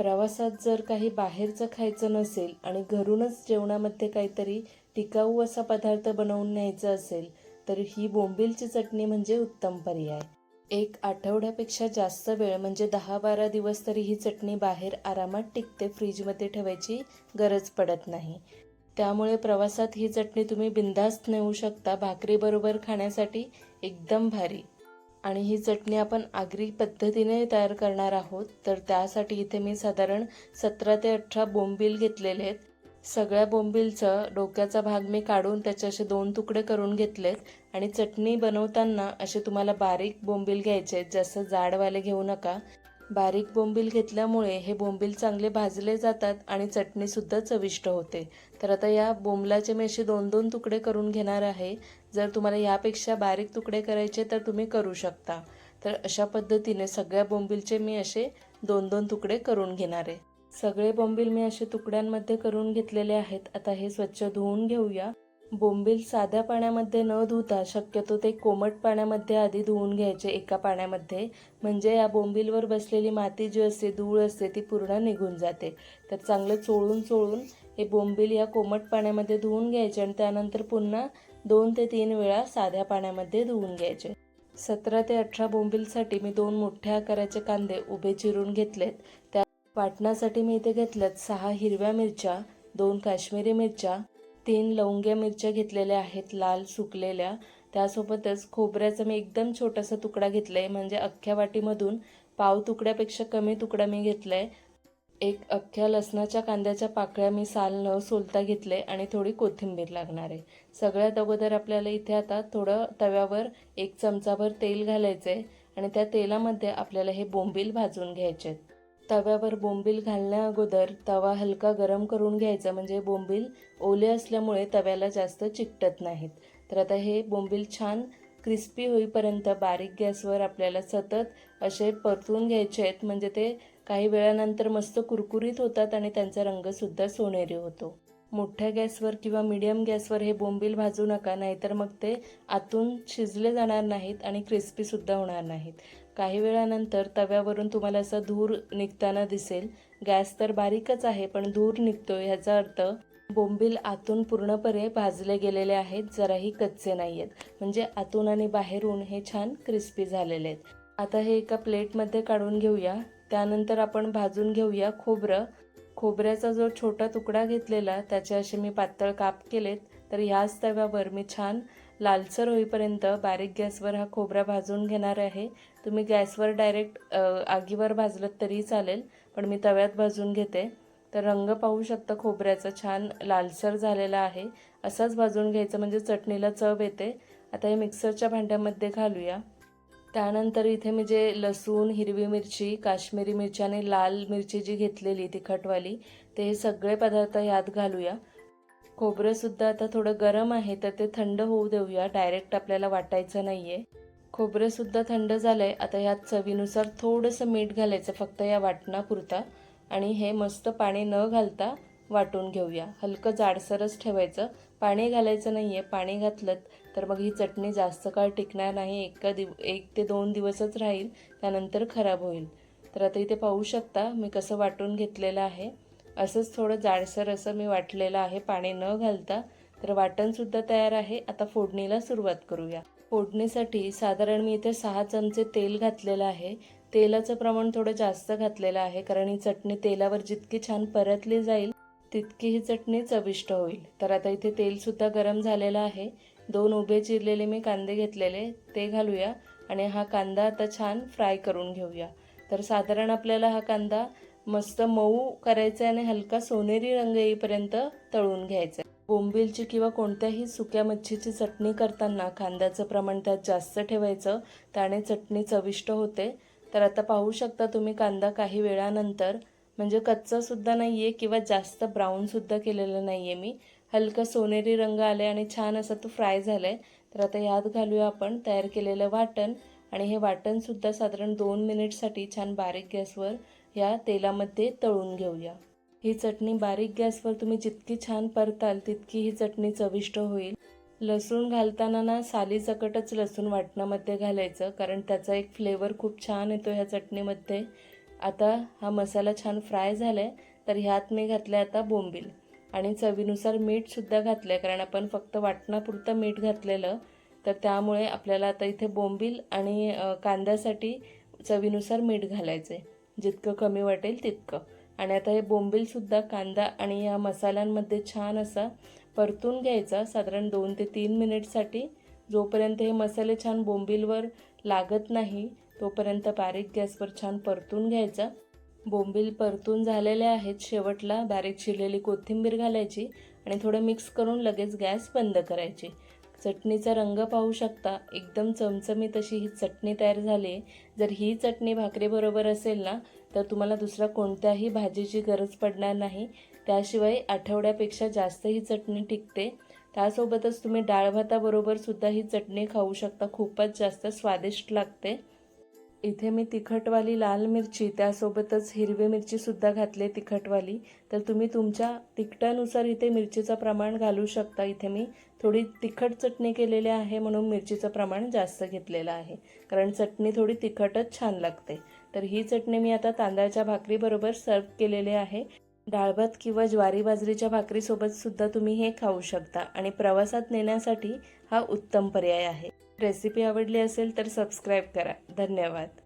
प्रवासात जर काही बाहेरचं खायचं नसेल आणि घरूनच जेवणामध्ये काहीतरी टिकाऊ असा पदार्थ बनवून न्यायचा असेल तर ही बोंबीलची चटणी म्हणजे उत्तम पर्याय. एक आठवड्यापेक्षा जास्त वेळ म्हणजे दहा बारा दिवस तरी ही चटणी बाहेर आरामात टिकते फ्रीजमध्ये ठेवायची गरज पडत नाही. त्यामुळे प्रवासात ही चटणी तुम्ही बिंदास्त नेऊ शकता भाकरीबरोबर खाण्यासाठी एकदम भारी. आणि ही चटणी आपण आगरी पद्धतीने तयार करणार आहोत. तर त्यासाठी इथे मी साधारण सतरा ते अठरा बोंबील घेतलेले आहेत. सगळ्या बोंबीलचं डोक्याचा भाग मी काढून त्याचे असे दोन तुकडे करून घेतलेत. आणि चटणी बनवताना असे तुम्हाला बारीक बोंबील घ्यायचे आहेत. जास्त जाडवाले घेऊ नका. बारीक बोंबील घेतल्यामुळे हे बोंबील चांगले भाजले जातात आणि चटणीसुद्धा चविष्ट होते. तर आता या बोंबलाचे मी असे दोन दोन तुकडे करून घेणार आहे. जर तुम्हाला यापेक्षा बारीक तुकडे करायचे तर तुम्ही करू शकता. तर अशा पद्धतीने सगळ्या बोंबीलचे मी असे दोन दोन तुकडे करून घेणार आहे. सगळे बोंबील मी असे तुकड्यांमध्ये करून घेतलेले आहेत. आता हे स्वच्छ धुवून घेऊया. बोंबील साध्या पाण्यामध्ये न धुता शक्यतो ते कोमट पाण्यामध्ये आधी धुवून घ्यायचे एका पाण्यामध्ये. म्हणजे या बोंबीलवर बसलेली माती जी असते धूळ असते ती पूर्ण निघून जाते. तर चांगलं चोळून चोळून हे बोंबील या कोमट पाण्यामध्ये धुवून घ्यायचे आणि त्यानंतर पुन्हा दोन ते तीन वेळा साध्या पाण्यामध्ये धुवून घ्यायचे. सतरा ते अठरा बोंबीलसाठी मी दोन मोठ्या आकाराचे कांदे उभे चिरून घेतलेत. त्या वाटण्यासाठी मी इथे घेतल्यात सहा हिरव्या मिरच्या दोन काश्मीरी मिरच्या तीन लवंग्या मिरच्या घेतलेल्या आहेत लाल सुकलेल्या. त्यासोबतच खोबऱ्याचा मी एकदम छोटासा तुकडा घेतला आहे म्हणजे अख्ख्या वाटीमधून पाव तुकड्यापेक्षा कमी तुकडा मी घेतला आहे एक अख्ख्या लसणाच्या कांद्याच्या पाकळ्या मी साल न सोलता घेतले आणि थोडी कोथिंबीर लागणार आहे. सगळ्यात अगोदर आपल्याला इथे आता थोडं तव्यावर एक चमचाभर तेल घालायचं आहे आणि त्या तेलामध्ये आपल्याला हे बोंबील भाजून घ्यायचे आहेत तव्यावर बोंबील घालण्या अगोदर तवा हलका गरम करून घ्यायचा. म्हणजे बोंबील ओले असल्यामुळे तव्याला जास्त चिकटत नाहीत. तर आता हे बोंबील छान क्रिस्पी होईपर्यंत बारीक गॅसवर आपल्याला सतत असे परतून घ्यायचे आहेत. म्हणजे ते काही वेळानंतर मस्त कुरकुरीत होतात आणि त्यांचा रंगसुद्धा सोनेरी होतो. मोठ्या गॅसवर किंवा मीडियम गॅसवर हे बोंबील भाजू नका नाहीतर मग ते आतून शिजले जाणार नाहीत आणि क्रिस्पीसुद्धा होणार नाहीत. काही वेळानंतर तव्यावरून तुम्हाला असं धूर निघताना दिसेल. गॅस तर बारीकच आहे पण धूर निघतो ह्याचा अर्थ बोंबील आतून पूर्णपणे भाजले गेलेले आहेत जराही कच्चे नाही आहेत म्हणजे आतून आणि बाहेरून हे छान क्रिस्पी झालेले आहेत. आता हे एका प्लेटमध्ये काढून घेऊया. त्यानंतर आपण भाजून घेऊया खोबरं. खोबऱ्याचा जो छोटा तुकडा घेतलेला त्याचे असे मी पातळ काप केलेत. तर ह्याच तव्यावर मी छान लालसर होईपर्यंत बारीक गॅसवर हा खोबरा भाजून घेणार आहे. तुम्ही गॅसवर डायरेक्ट आगीवर भाजलं तरी चालेल पण मी तव्यात भाजून घेते. तर रंग पाहू शकता खोबऱ्याचा छान लालसर झालेला आहे. असाच भाजून घ्यायचं म्हणजे चटणीला चव येते. आता हे मिक्सरच्या भांड्यामध्ये घालूया. त्यानंतर इथे मी जे लसूण हिरवी मिरची काश्मीरी मिरची आणि लाल मिरची जी घेतलेली तिखटवाली ते हे सगळे पदार्थ यात घालूया. खोबरंसुद्धा आता थोडं गरम आहे तर ते थंड होऊ देऊया. डायरेक्ट आपल्याला वाटायचं नाही आहे खोबरंसुद्धा थंड झालं आहे आता ह्यात चवीनुसार थोडंसं मीठ घालायचं फक्त या वाटणापुरता. आणि हे मस्त पाणी न घालता वाटून घेऊया. हलकं जाडसरच ठेवायचं. पाणी घालायचं नाही आहे पाणी घातलं तर मग ही चटणी जास्त काळ टिकणार नाही एका दिव एक ते दोन दिवसच राहील त्यानंतर खराब होईल. तर आता इथे पाहू शकता मी कसं वाटून घेतलेलं आहे. असंच थोडं जाडसर असं मी वाटलेलं आहे पाणी न घालता. तर वाटणसुद्धा तयार आहे. आता फोडणीला सुरुवात करूया. फोडणीसाठी साधारण मी इथे सहा चमचे तेल घातलेलं आहे. तेलाचं प्रमाण थोडं जास्त घातलेलं आहे कारण ही चटणी तेलावर जितकी छान परतली जाईल तितकी ही चटणी चविष्ट होईल. तर आता इथे तेलसुद्धा गरम झालेलं आहे. दोन उभे चिरलेले मी कांदे घेतलेले ते घालूया आणि हा कांदा आता छान फ्राय करून घेऊया. तर साधारण आपल्याला हा कांदा मस्त मऊ करायचा आहे आणि हलका सोनेरी रंग येईपर्यंत तळून घ्यायचा आहे. बोंबिलची किंवा कोणत्याही सुक्या मच्छीची चटणी करताना कांद्याचं प्रमाण त्यात जास्त ठेवायचं त्याने चटणी चविष्ट होते. तर आता पाहू शकता तुम्ही कांदा काही वेळानंतर म्हणजे कच्चासुद्धा नाही आहे किंवा जास्त ब्राऊनसुद्धा केलेलं नाही आहे मी हलका सोनेरी रंग आले आणि छान असं तो फ्राय झाला आहे तर आता यात घालूया आपण तयार केलेलं वाटण. आणि हे वाटणसुद्धा साधारण दोन मिनिटसाठी छान बारीक गॅसवर या तेलामध्ये तळून घेऊया. ही चटणी बारीक गॅसवर तुम्ही जितकी छान परताल तितकी ही चटणी चविष्ट होईल. लसूण घालताना ना सालीसकटच लसूण वाटणामध्ये घालायचं कारण त्याचा एक फ्लेवर खूप छान येतो ह्या चटणीमध्ये. आता हा मसाला छान फ्राय झाला आहे तर ह्यात मी घातलं आता बोंबील. आणि चवीनुसार मीठसुद्धा घातलं आहे कारण आपण फक्त वाटणापुरतं मीठ घातलेलं तर त्यामुळे आपल्याला आता इथे बोंबील आणि कांद्यासाठी चवीनुसार मीठ घालायचं आहे जितकं कमी वाटेल तितकं. आणि आता हे बोंबीलसुद्धा कांदा आणि या मसाल्यांमध्ये छान असा परतून घ्यायचा साधारण दोन ते तीन मिनिटसाठी. जोपर्यंत हे मसाले छान बोंबीलवर लागत नाही तोपर्यंत बारीक गॅसवर छान परतून घ्यायचा. बोंबील परतून झालेले आहेत. शेवटला बारीक चिरलेली कोथिंबीर घालायची आणि थोडं मिक्स करून लगेच गॅस बंद करायची. चटणीचा रंग पाहू शकता. एकदम चमचमीत अशी ही चटणी तयार झाली आहे. जर ही चटणी भाकरीबरोबर असेल ना तर तुम्हाला दुसऱ्या कोणत्याही भाजीची गरज पडणार नाही. त्याशिवाय आठवड्यापेक्षा जास्त ही चटणी टिकते. त्यासोबतच तुम्ही डाळ भाताबरोबर सुद्धा ही चटणी खाऊ शकता. खूपच जास्त स्वादिष्ट लागते. इथे मी तिखटवाली लाल मिरची त्यासोबतच हिरवी मिरचीसुद्धा घातली तिखटवाली. तर तुम्ही तुमच्या तिखटानुसार इथे मिरचीचं प्रमाण घालू शकता. इथे मी थोडी तिखट चटणी केलेली आहे म्हणून मिरचीचं प्रमाण जास्त घेतलेलं आहे. कारण चटणी थोडी तिखटच छान लागते. तर ही चटणी मी आता तांदळाच्या भाकरीबरोबर सर्व केलेली आहे. डाळभात किंवा ज्वारी बाजरीच्या भाकरीसोबत सुद्धा तुम्ही हे खाऊ शकता. आणि प्रवासात नेण्यासाठी हा उत्तम पर्याय आहे. रेसिपी आवडली असेल तर सबस्क्राईब करा. धन्यवाद.